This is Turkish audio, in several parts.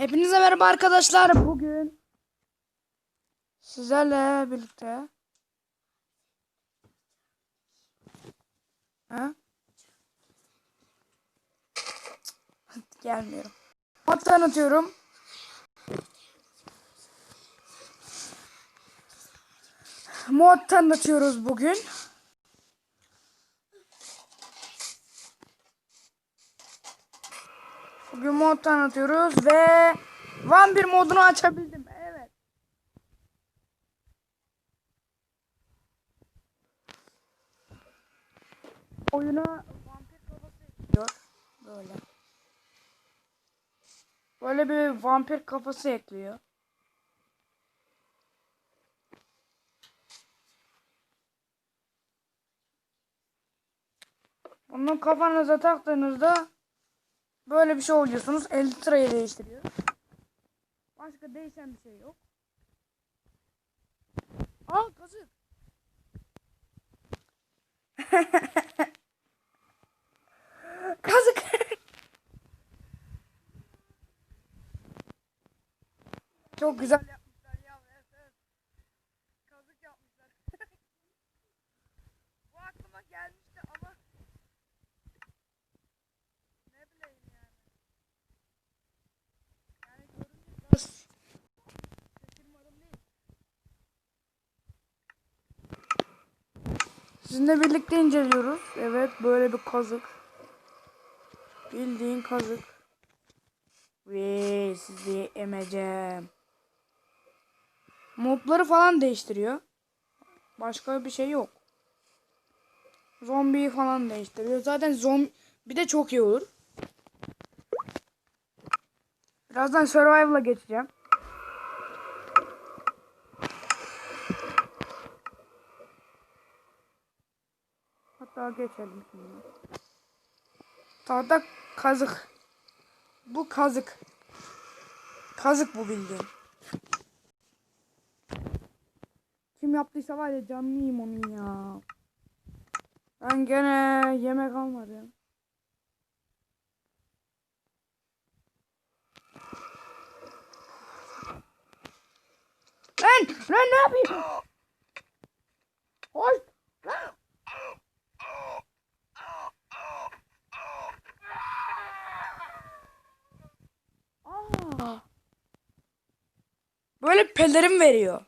Hepinize merhaba arkadaşlar. Bugün sizlerle birlikte ha? Gelmiyorum. Mod tanıtıyorum. Mod tanıtıyoruz bugün. Bugün mod tanıtıyoruz ve vampir modunu açabildim. Evet. Oyuna vampir kafası ekliyor. Böyle. Böyle bir vampir kafası ekliyor. Bunu kafanıza taktığınızda Böyle bir şey oluyorsunuz. 50 liraya değiştiriyor. Başka değişen bir şey yok. Aa kazık. kazık. Çok güzel yapmışlar ya. Evet, evet. Kazık yapmışlar. Bu aklıma gelmişti ama ne bileyim yani. Yani görünce biraz şaşırmadım değil. Sizinle birlikte inceliyoruz. Evet böyle bir kazık. Bildiğin kazık. Ve sizi emeceğim. Mobları falan değiştiriyor. Başka bir şey yok. Zombiyi falan değiştiriyor. Zaten zombi bir de çok iyi olur. Birazdan survival'a geçeceğim. Hatta geçelim şimdi. Tahta kazık. Bu kazık. Kazık bu bildiğin. Kim yaptıysa var ya canlı yiyeyim onun ya. Ben gene yemek almadım. Lan! Lan ne yapayım? Hoş! Lan! Aa! Böyle pelerin veriyor.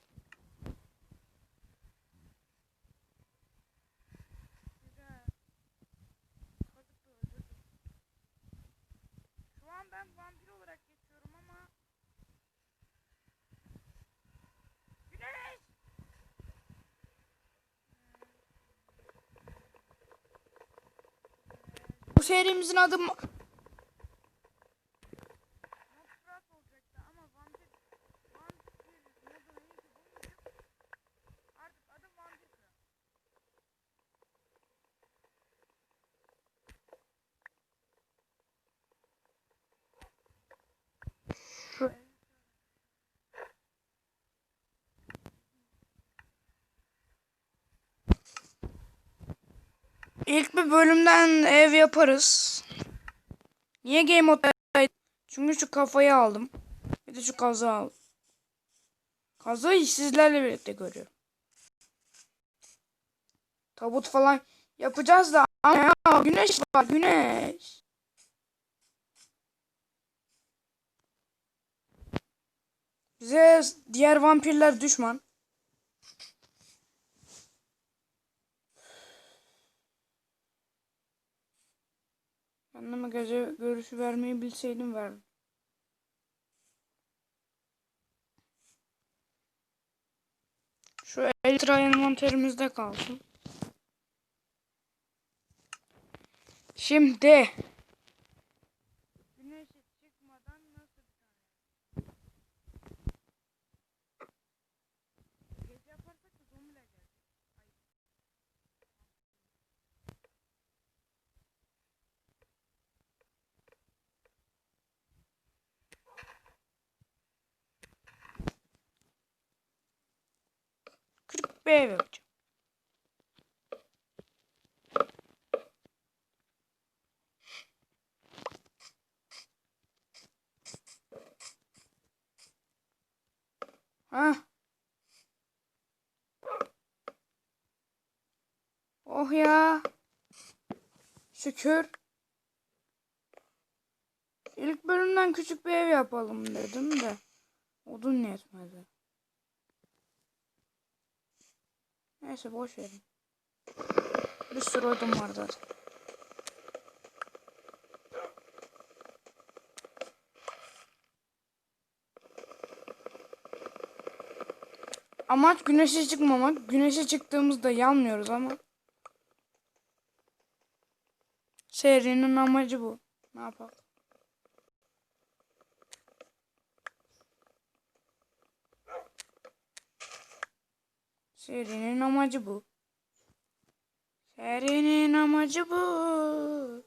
Bu serimizin adı Ma- Nosferatu olacaktı ama vampir vampir moduna iyi ki bulmuşum. Artık adı vampir kral. Şu İlk bir bölümden ev yaparız. Niye game mode? Çünkü şu kafayı aldım. Bir de şu kazı aldım. Kazıyı sizlerle birlikte görüyorum. Tabut falan yapacağız da ama güneş var güneş. Bize diğer vampirler düşman. Anneme gece görüşü vermeyi bilseydim verdim. Şu elitra envanterimizde kalsın. Şimdi Güneş çıkmadan nasıl bir tane? Gece yaparsak da zombiler gelecek. Ay. Kırık bir ev yapacağım. Ha? Oh ya. Şükür. İlk bölümden küçük bir ev yapalım dedim de. Odun yetmedi. Neyse boş verin. Bir sürü odun var zaten. Amaç güneşe çıkmamak. Güneşe çıktığımızda yanmıyoruz ama. Serinin amacı bu. Ne yapalım? Serinin amacı bu. Serinin amacı bu.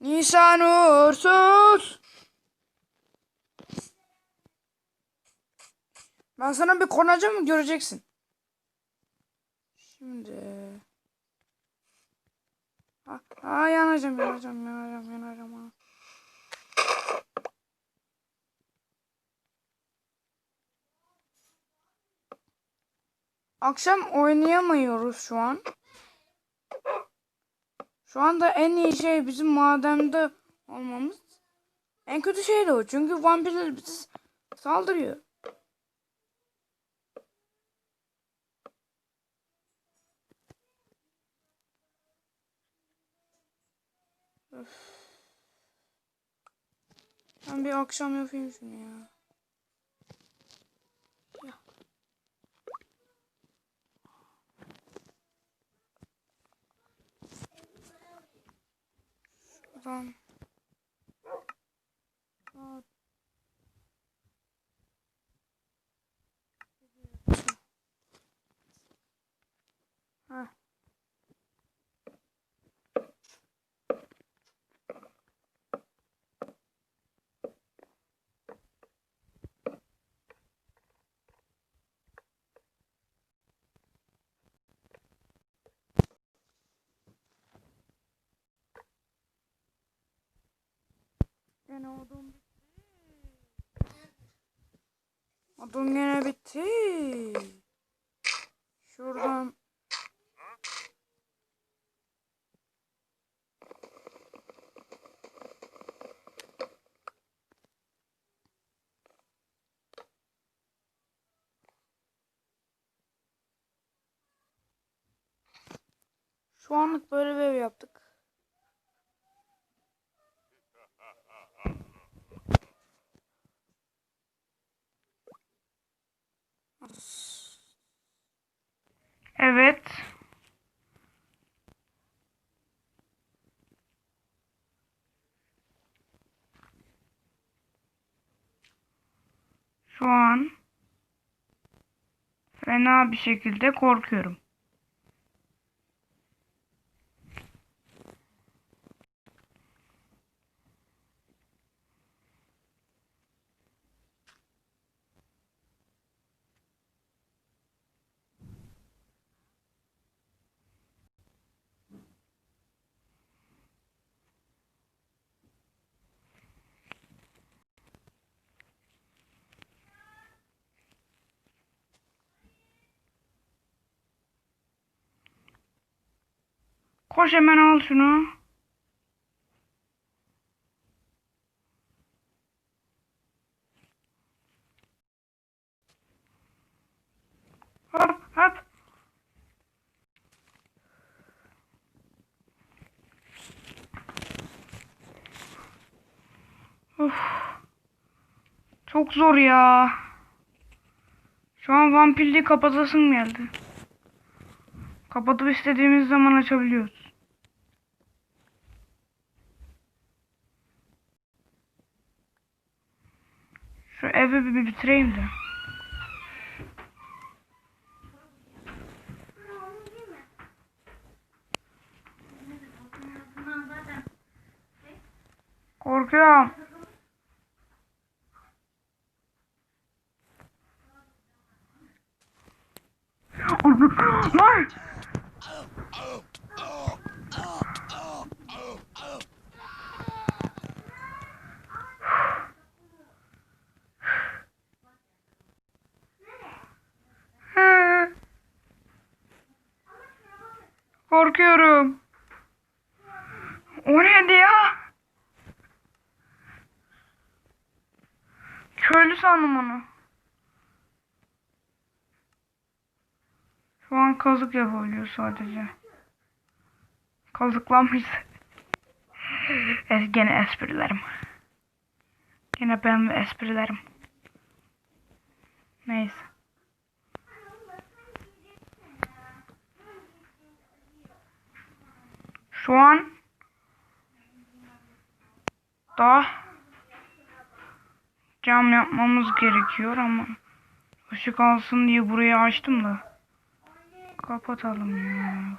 Nisan uğursuz. Ben sana bir konacağım göreceksin. Şimdi. Ha, ha yanacağım yanacağım yanacağım yanacağım. Akşam oynayamıyoruz şu an. Şu anda en iyi şey bizim madende olmamız. En kötü şey de o. Çünkü vampirler bizi saldırıyor. Öf. Ben bir akşam yapayım şunu. Ya. Şuradan. Aa. Heh. Gene odun bitti. Odun gene bitti. Şuradan. Şu anlık böyle bir ev yaptık. Evet. Şu an fena bir şekilde korkuyorum. Koş hemen al şunu. Hop hop. Of. Çok zor ya. Şu an vampirliği kapatasım geldi. Kapatıp istediğimiz zaman açabiliyoruz. Şu evi bir bir bitireyim de. Korkuyorum. Lan! Korkuyorum. O neydi ya? Köylü sandım onu. Şu an kazık yapabiliyor sadece. Kazıklanmış. Gene esprilerim. Gene ben esprilerim. Neyse. Şu an daha cam yapmamız gerekiyor ama ışık alsın diye burayı açtım da kapatalım ya.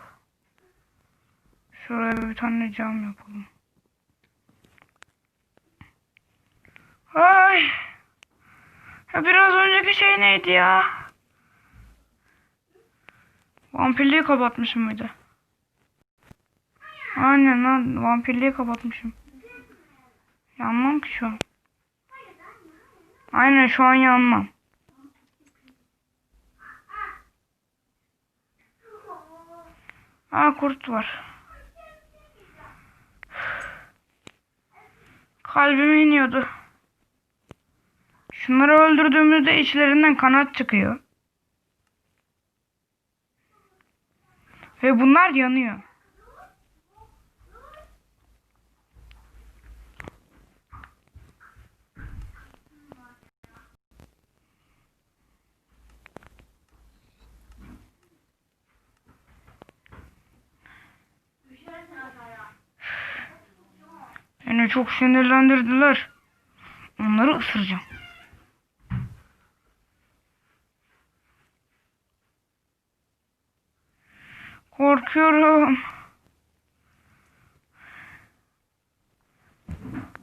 Şuraya bir tane cam yapalım. Ay. Ya biraz önceki şey neydi ya? Vampirliği kapatmışım mıydı? Aynen lan vampirliği kapatmışım. Yanmam ki şu an. Aynen şu an yanmam. Aa kurt var. Kalbime iniyordu. Şunları öldürdüğümüzde içlerinden kanat çıkıyor. Ve bunlar yanıyor. Beni çok sinirlendirdiler. Onları ısıracağım. Korkuyorum.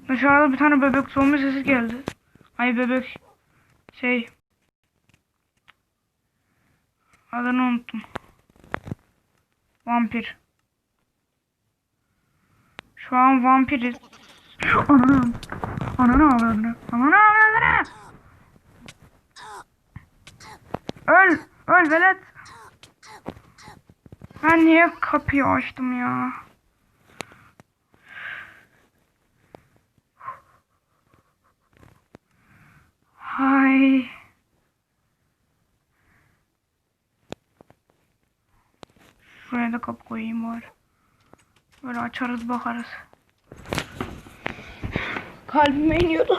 Dışarıda bir tane bebek zombi sesi geldi. Ay bebek şey adını unuttum. Vampir. Şu an vampiriz. Ananı Ananı avradını. Ananı avradını. Öl. Öl velet. Ben niye kapıyı açtım ya? Hay. Şuraya da kapı koyayım var. Böyle açarız bakarız. Kalbime iniyordu.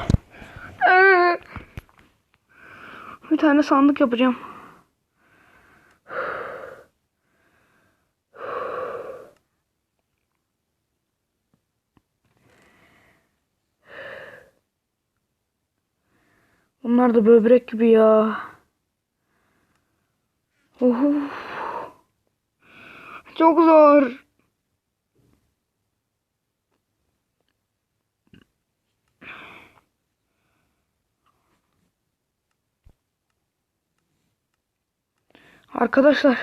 Ee, Bir tane sandık yapacağım. Bunlar da böbrek gibi ya. Of. Çok zor. Arkadaşlar.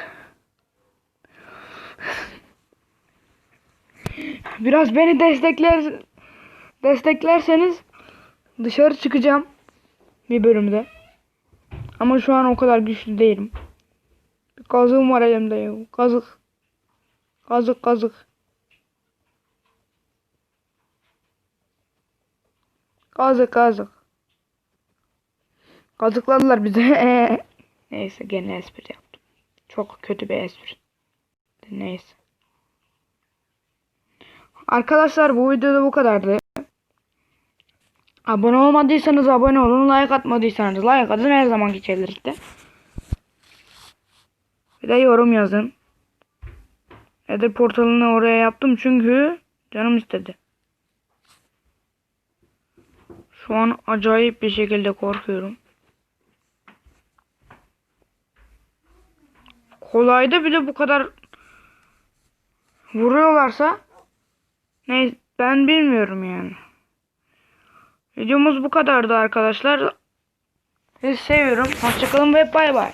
Biraz beni destekler desteklerseniz dışarı çıkacağım bir bölümde. Ama şu an o kadar güçlü değilim. Bir kazığım var elimde ya. Kazık. Kazık kazık. Kazık kazık. Kazıkladılar bizi. Neyse gene espri yaptım. Çok kötü bir espri. Neyse. Arkadaşlar bu videoda bu kadardı. Abone olmadıysanız abone olun. Like atmadıysanız like atın her zamanki şeylerde. Bir de yorum yazın. Nether portalını oraya yaptım çünkü canım istedi. Şu an acayip bir şekilde korkuyorum. Kolayda bir de bu kadar vuruyorlarsa ne ben bilmiyorum yani. Videomuz bu kadardı arkadaşlar. Sizi seviyorum. Hoşçakalın ve bay bay.